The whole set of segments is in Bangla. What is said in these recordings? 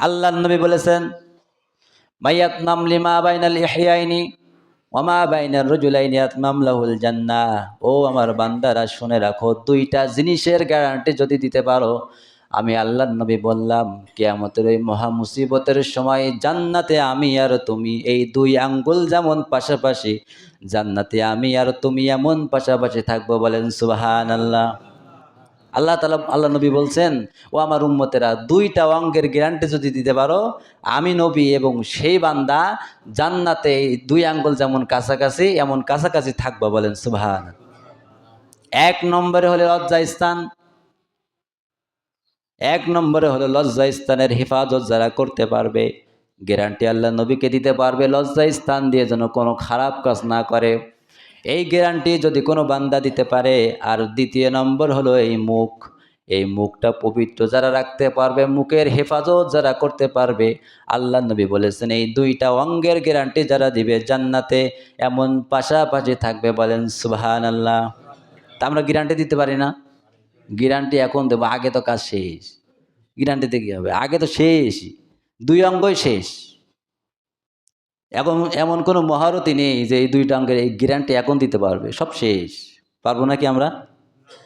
আল্লাহ নবী বলেছেন, মাইয়াত নামলি মা বাইনাল ইহিয়াইনি ওমা বাইনার রজুলাইনি আতমাম লাহুল জান্নাহ। ও আমার বান্দারা, শুনে রাখো, দুইটা জিনিসের গ্যারান্টি যদি দিতে পারো, আমি আল্লাহ নবী বললাম, কেয়ামতের ওই মহা মুসিবতের সময় জান্নাতে আমি আর তুমি, এই দুই আঙ্গুল যেমন পাশাপাশি, জান্নাতে আমি আর তুমি এমন পাশাপাশি থাকব বলেন সুবাহান আল্লাহ আল্লাহ তালা আল্লাহ নবী বলছেন, ও আমার উম্মতেরা, দুইটা অঙ্গের গ্যারান্টি যদি দিতে পারো, আমি নবী এবং সেই বান্দা জান্নাতে দুই আঙ্গুল যেমন কাছাকাছি, এমন কাছাকাছি থাকব বলেন সুভান এক নম্বরে হলে লজ্জা স্থান। এক নম্বরে হলো লজ্জা স্থানের হেফাজত যারা করতে পারবে গ্যারান্টি আল্লাহ নবীকে দিতে পারবে, লজ্জা স্থান দিয়ে যেন কোনো খারাপ কাজ না করে। এই গ্যারান্টি যদি কোনো বান্দা দিতে পারে, আর দ্বিতীয় নম্বর হলো এই মুখ। এই মুখটা পবিত্র যারা রাখতে পারবে, মুখের হেফাজত যারা করতে পারবে, আল্লাহ নবী বলেছেন, এই দুইটা অঙ্গের গ্যারান্টি যারা দিবে জান্নাতে, এমন পাশাপাশি থাকবে বলেন সুবহান আল্লাহ তা আমরা গ্যারান্টি দিতে পারি না। গ্যারান্টি এখন দেবো, আগে তো কাজ শেষ। গ্যারান্টিতে কী হবে? আগে তো শেষই। দুই অঙ্গই শেষ। এখন এমন কোনো মহারতি নেই যে এই দুইটা অঙ্গের এই গ্যারান্টি এখন দিতে পারবে। সব শেষ। পারব নাকি আমরা?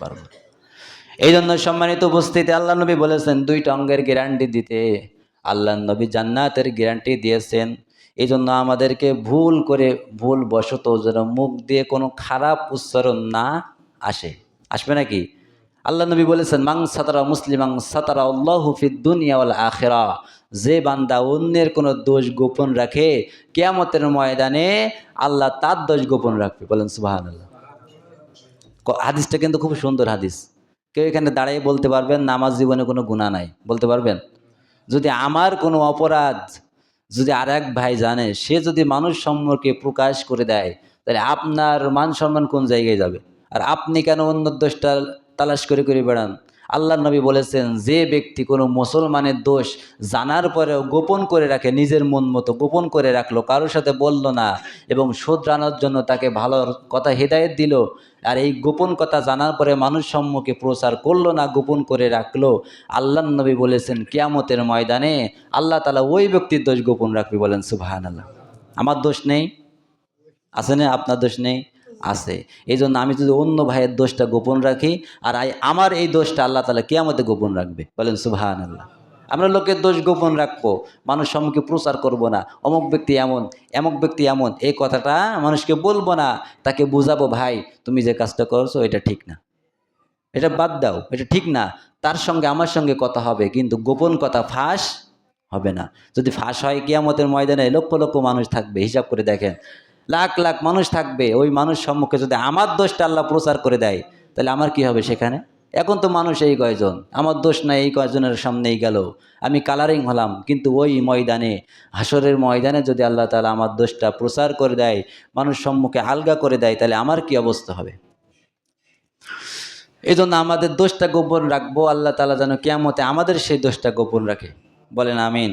পারব এই জন্য সম্মানিত উপস্থিতি, আল্লাহ নবী বলেছেন, দুইটা অঙ্গের গ্যারান্টি দিতে। আল্লাহ নবী জান্নাতের গ্যারান্টি দিয়েছেন। এই জন্য আমাদেরকে ভুল করে ভুল বশত যেন মুখ দিয়ে কোনো খারাপ উচ্চারণ না আসে। আসবে নাকি? আল্লাহ নবী বলেছেন মাং সাতারা মুসলিমাং সাতারা আল্লাহ ফিদ দুনিয়া আখেরা। যে বান্দা অন্যের কোনো দোষ গোপন রাখে, কেয়ামতের ময়দানে আল্লাহ তার দোষ গোপন রাখবে। বলেন সুবাহান আল্লাহ হাদিসটা কিন্তু খুব সুন্দর হাদিস। কেউ এখানে দাঁড়িয়ে বলতে পারবেন না আমার জীবনে কোনো গুণা নাই। বলতে পারবেন? যদি আমার কোনো অপরাধ, যদি আর এক ভাই জানে, সে যদি মানুষ সম্পর্কে প্রকাশ করে দেয়, তাহলে আপনার মান সম্মান কোন জায়গায় যাবে? আর আপনি কেন অন্য দোষটা তালাশ করে করে বেড়ান? আল্লাহ নবী বলেছেন, যে ব্যক্তি কোনো মুসলমানের দোষ জানার পরেও গোপন করে রাখে, নিজের মন মতো গোপন করে রাখল, কারোর সাথে বলল না এবং শোধরানোর জন্য তাকে ভালো কথা হেদায়েত দিল, আর এই গোপন কথা জানার পরে মানুষ সম্মুখে প্রচার করল না, গোপন করে রাখল আল্লাহ নবী বলেছেন, কিয়ামতের ময়দানে আল্লাহ তালা ওই ব্যক্তির দোষ গোপন রাখবে বলেন সুবাহান আল্লাহ আমার দোষ নেই? আছে না আপনার দোষ নেই? আছে। এই জন্য আমি যদি অন্য ভাইয়ের দোষটা গোপন রাখি, আর আই- আমার এই দোষটা আল্লাহ তালা কেয়ামতে গোপন রাখবে। বলেন সুবাহান আল্লাহ আমরা লোকের দোষ গোপন রাখব, মানুষ সম্মুখে প্রচার করব না। অমুক ব্যক্তি এমন, এমক ব্যক্তি এমন, এই কথাটা মানুষকে বলব না। তাকে বুঝাবো, ভাই, তুমি যে কাজটা করছ, এটা ঠিক না। এটা বাদ দাও, এটা ঠিক না। তার সঙ্গে আমার সঙ্গে কথা হবে, কিন্তু গোপন কথা ফাঁস হবে না। যদি ফাঁস হয়, কিয়ামতের ময়দানে লক্ষ লক্ষ মানুষ থাকবে। হিসাব করে দেখেন লাখ লাখ মানুষ থাকবে, ওই মানুষ সম্মুখে যদি আমার দোষটা আল্লাহ প্রচার করে দেয়, তাহলে আমার কি হবে সেখানে? এখন তো মানুষ এই কয়জন? আমার দোষ নাই, এই কয়জনের সামনেই গেল। আমি কালারিং হলাম, কিন্তু ওই ময়দানে হাসরের ময়দানে যদি আল্লাহ তালা আমার দোষটা প্রচার করে দেয়, মানুষ সম্মুখে আলগা করে দেয়, তাহলে আমার কি অবস্থা হবে? এই জন্য আমাদের দোষটা গোপন রাখব, আল্লাহ তালা যেন কেয়ামতে আমাদের সেই দোষটা গোপন রাখে। বলেন আমিন।